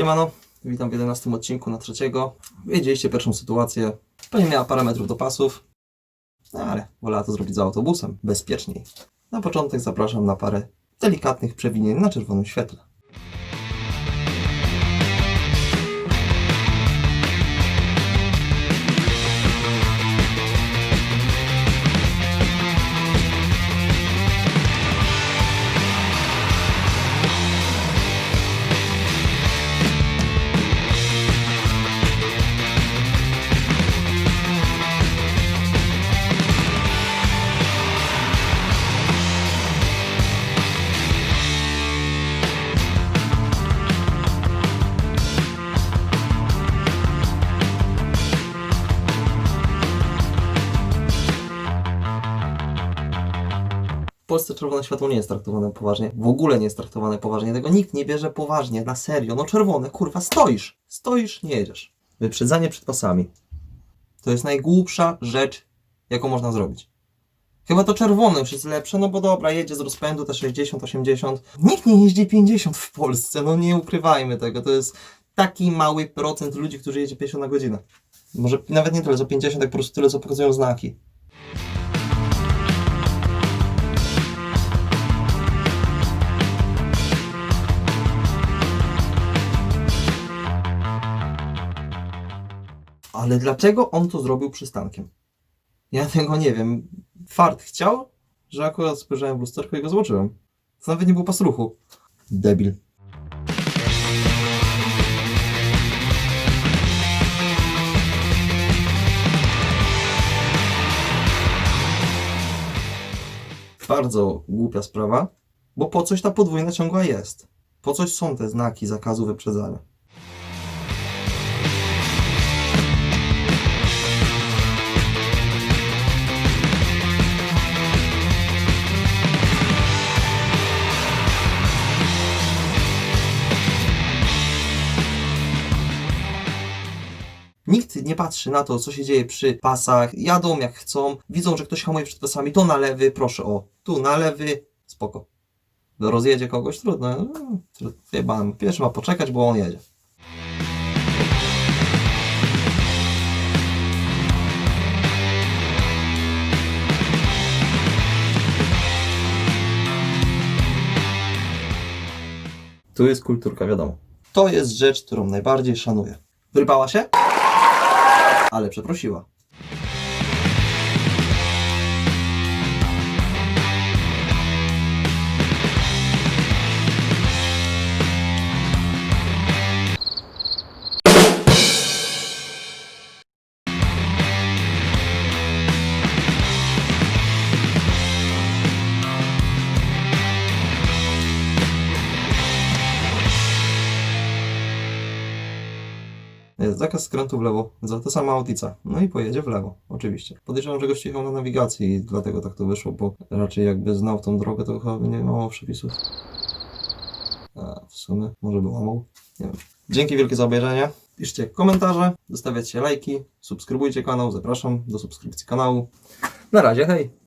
Siemano, witam w 11 odcinku na trzeciego. Wiedzieliście pierwszą sytuację. Pani miała parę metrów do pasów, no ale wolała to zrobić za autobusem, bezpieczniej. Na początek zapraszam na parę delikatnych przewinień na czerwonym świetle. Polsce czerwone światło nie jest traktowane poważnie. W ogóle nie jest traktowane poważnie. Tego nikt nie bierze poważnie, na serio. No czerwone, kurwa, stoisz. Stoisz, nie jedziesz. Wyprzedzanie przed pasami. To jest najgłupsza rzecz, jaką można zrobić. Chyba to czerwone już jest lepsze, no bo dobra, jedzie z rozpędu te 60, 80. Nikt nie jeździ 50 w Polsce, no nie ukrywajmy tego. To jest taki mały procent ludzi, którzy jedzie 50 na godzinę. Może nawet nie tyle co 50, jak po prostu tyle, co pokazują znaki. Ale dlaczego on to zrobił przystankiem? Ja tego nie wiem. Fart chciał, że akurat spojrzałem w lusterko i go zobaczyłem. To nawet nie był pas ruchu. Debil. Bardzo głupia sprawa, bo po coś ta podwójna ciągła jest. Po coś są te znaki zakazu wyprzedzania. Nikt nie patrzy na to, co się dzieje przy pasach. Jadą jak chcą, widzą, że ktoś hamuje przed pasami, to na lewy, proszę o, tu na lewy, spoko. Rozjedzie kogoś, trudno. no. Jebałem. Pierwszy ma poczekać, bo on jedzie. Tu jest kulturka, wiadomo. To jest rzecz, którą najbardziej szanuję. Wyrybała się? Ale przeprosiła. Zakaz skrętu w lewo, za to sama autica. No i pojedzie w lewo, oczywiście. Podejrzewam, że gość jechał na nawigacji i dlatego tak to wyszło, bo raczej jakby znał tą drogę, to chyba nie mało przepisów. A, w sumie, może by łamał, nie wiem. Dzięki wielkie za obejrzenie. Piszcie komentarze, zostawiacie lajki, subskrybujcie kanał, zapraszam do subskrypcji kanału. Na razie, hej!